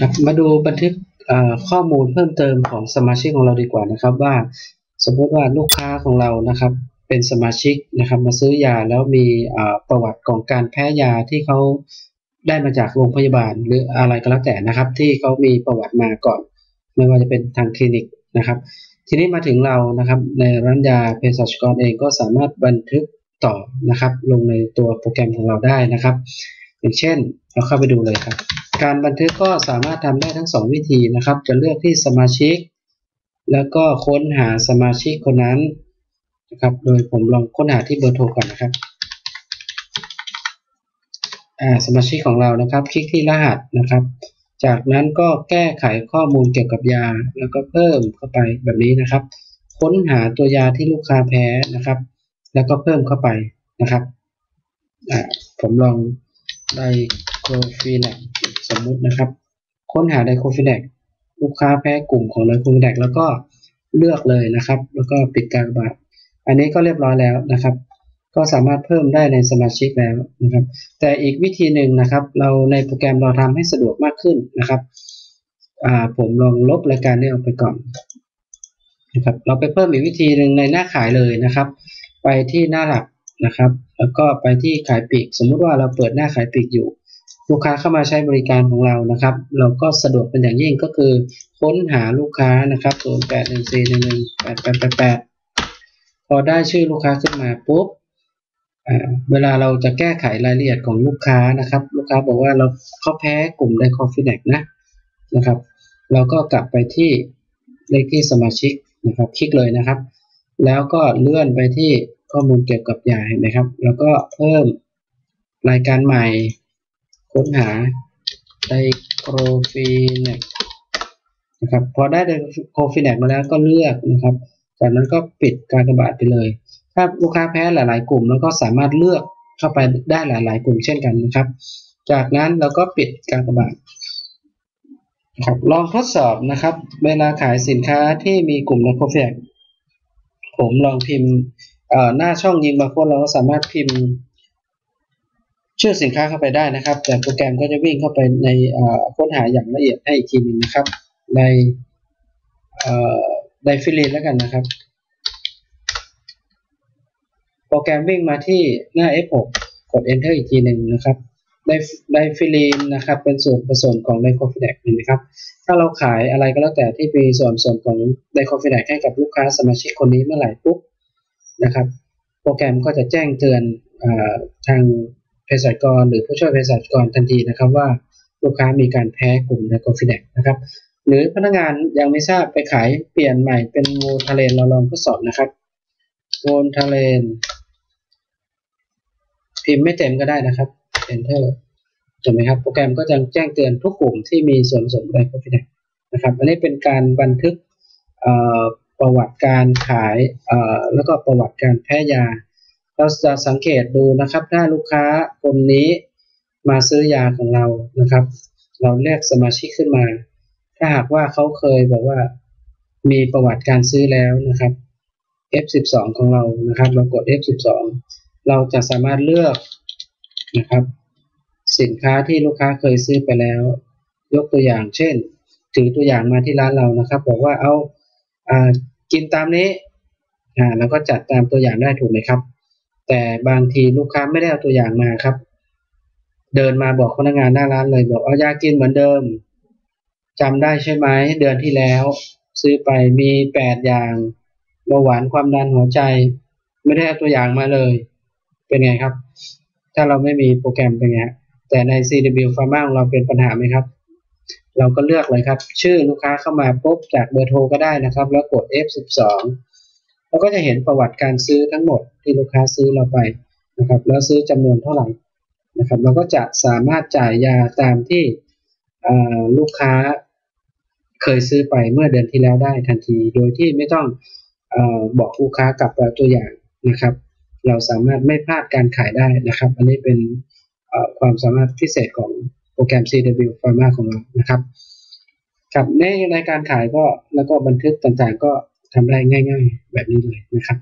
ครับมาดูบันทึกข้อมูลเพิ่มเติมของสมาชิกของเราดีกว่านะครับว่าสมมติว่าลูกค้าของเรานะครับเป็นสมาชิกนะครับมาซื้อยาแล้วมีประวัติของการแพ้ยาที่เขาได้มาจากโรงพยาบาลหรืออะไรก็แล้วแต่นะครับ ที่เขามีประวัติมาก่อน ไม่ว่าจะเป็นทางคลินิกนะครับ ทีนี้มาถึงเรานะครับ ในร้านยาเภสัชกรเองก็สามารถบันทึกต่อนะครับ ลงในตัวโปรแกรมของเราได้นะครับ อย่างเช่น เราเข้าไปดูเลยครับ การบันทึกก็สามารถทำได้ทั้ง 2 วิธีนะครับ จะเลือกที่สมาชิก แล้วก็ค้นหาสมาชิกคนนั้นนะครับ โดยผมลองค้นหาที่เบอร์โทรก่อนนะครับสมาชิกของเรานะครับ คลิกที่รหัสนะครับ จากนั้นก็แก้ไขข้อมูลเกี่ยวกับยา แล้วก็เพิ่มเข้าไปแบบนี้นะครับ ค้นหาตัวยาที่ลูกค้าแพ้นะครับ แล้วก็เพิ่มเข้าไปนะครับผมลอง ไดโครฟีแนกสมมุตินะครับ ค้นหาไดโครฟีแนกลูกค้าแพ้กลุ่มของไดโครฟีแนกแล้วก็เลือกเลยนะครับ แล้วก็ปิดการบัตรอันนี้ก็เรียบร้อยแล้วนะครับ ก็สามารถเพิ่มได้ในสมาชิกแล้วนะครับ แต่อีกวิธีหนึ่งนะครับ เราในโปรแกรมเราทำให้สะดวกมากขึ้นนะครับผมลองลบรายการนี้ออกไปก่อนนะครับ เราไปเพิ่มอีกวิธีหนึ่งในหน้าขายเลยนะครับ ไปที่หน้าหลัก นะครับ แล้วก็ไปที่ขายปีก สมมุติว่าเราเปิดหน้าขายปีกอยู่ ลูกค้าเข้ามาใช้บริการของเรานะครับ เราก็สะดวกเป็นอย่างยิ่งก็คือ ค้นหาลูกค้านะครับ0 8 1 4 1 1 8 8 8 8พอได้ชื่อลูกค้าขึ้นมาปุ๊บเวลาเราจะแก้ไขรายละเอียดของลูกค้านะครับ ลูกค้าบอกว่าเราเขาแพ้กลุ่มไดคอฟฟิแนกนะนะครับ เราก็กลับไปที่เลขที่สมาชิกนะครับ คลิกเลยนะครับ แล้วก็เลื่อนไปที่ ข้อมูลเกี่ยวกับยาเห็นไหมครับ แล้วก็เพิ่มรายการใหม่ค้นหาไดโครฟีเนกนะครับพอได้ไดโครฟีเนกมาแล้วก็เลือกนะครับ จากนั้นก็ปิดการกระบาดไปเลย ถ้าลูกค้าแพ้หลาย ๆ กลุ่ม แล้วก็สามารถเลือกเข้าไปได้หลาย ๆ กลุ่มเช่นกันนะครับ จากนั้นเราก็ปิดการกระบาดครับลองทดสอบนะครับ เวลาขายสินค้าที่มีกลุ่มไดโครฟีเนกผมลองพิมพ์ หน้าช่องยิงบาร์โค้ดเราก็สามารถพิมพ์ ชื่อสินค้าเข้าไปได้นะครับ แต่โปรแกรมก็จะวิ่งเข้าไปในค้นหาอย่างละเอียดให้อีกทีหนึ่งนะครับ ในไดฟิลินแล้วกันนะครับ โปรแกรมวิ่งมาที่หน้า F6 กด Enter อีกทีหนึ่งนะครับไดไดฟิลีนนะครับ เป็นส่วนผสมของไดโคฟิแดกนะครับ ถ้าเราขายอะไรก็แล้วแต่ที่มีส่วนผสมของไดโคฟิแดกให้กับลูกค้าสมาชิกคนนี้เมื่อไหร่ปุ๊บ นะครับ โปรแกรมก็จะแจ้งเตือนอทางเภสัชกร หรือผู้ช่วยเภสัชกรทันทีนะครับว่าลูกค้ามีการแพ้กลุ่มไดโคฟิแดกนะครับ หรือพนักงานยังไม่ทราบไปขายเปลี่ยนใหม่เป็นโวทาเลนเราลองทดสอบนะครับโวทาเลนพิมพ์ไม่เต็มก็ได้นะครับ enter ถูกไหมครับ โปรแกรมก็จะแจ้งเตือนทุกกลุ่มที่มีส่วนผสมไดโคฟิแดกนะครับ อันนี้เป็นการบันทึก ประวัติการขายแล้วก็ประวัติการแพ้ยา เราจะสังเกตดูนะครับถ้าลูกค้าคนนี้มาซื้อยาของเรานะครับ เราเรียกสมาชิกขึ้นมา ถ้าหากว่าเขาเคยบอกว่ามีประวัติการซื้อแล้วนะครับ F12 ของเรานะครับ เรากด F12 เราจะสามารถเลือกนะครับ สินค้าที่ลูกค้าเคยซื้อไปแล้ว ยกตัวอย่างเช่น ถือตัวอย่างมาที่ร้านเรานะครับ บอกว่าเอา กินตามนี้อ่าเราก็จัดตามตัวอย่างได้ถูกไหมครับ แต่บางทีลูกค้าไม่ได้เอาตัวอย่างมาครับ เดินมาบอกพนักงานหน้าร้านเลยบอกเอายากินเหมือนเดิมจำได้ใช่ไหมเดือนที่แล้ว ซื้อไปมีแปดอย่างเบาหวานความดันหัวใจ ไม่ได้เอาตัวอย่างมาเลย เป็นไงครับ ถ้าเราไม่มีโปรแกรมเป็นไงแต่ใน CW Pharma ของเราเป็นปัญหาไหมครับ เราก็เลือกเลยครับ ชื่อลูกค้าเข้ามาปุ๊บจากเบอร์โทรก็ได้นะครับ แล้วกด F12 เราก็จะเห็นประวัติการซื้อทั้งหมดที่ลูกค้าซื้อเราไปนะครับ แล้วซื้อจำนวนเท่าไหร่นะครับ เราก็จะสามารถจ่ายยาตามที่ลูกค้าเคยซื้อไปเมื่อเดือนที่แล้วได้ทันที โดยที่ไม่ต้องอบอกลูกค้ากลับตัวอย่างนะครับ เราสามารถไม่พลาดการขายได้นะครับ อันนี้เป็นความสามารถพิเศษของ โปรแกรม CW Pharma ของเรานะครับครับในรายการขายก็แล้วก็บันทึกต่างๆก็ทำได้ง่าย ๆ แบบนี้เลยนะครับ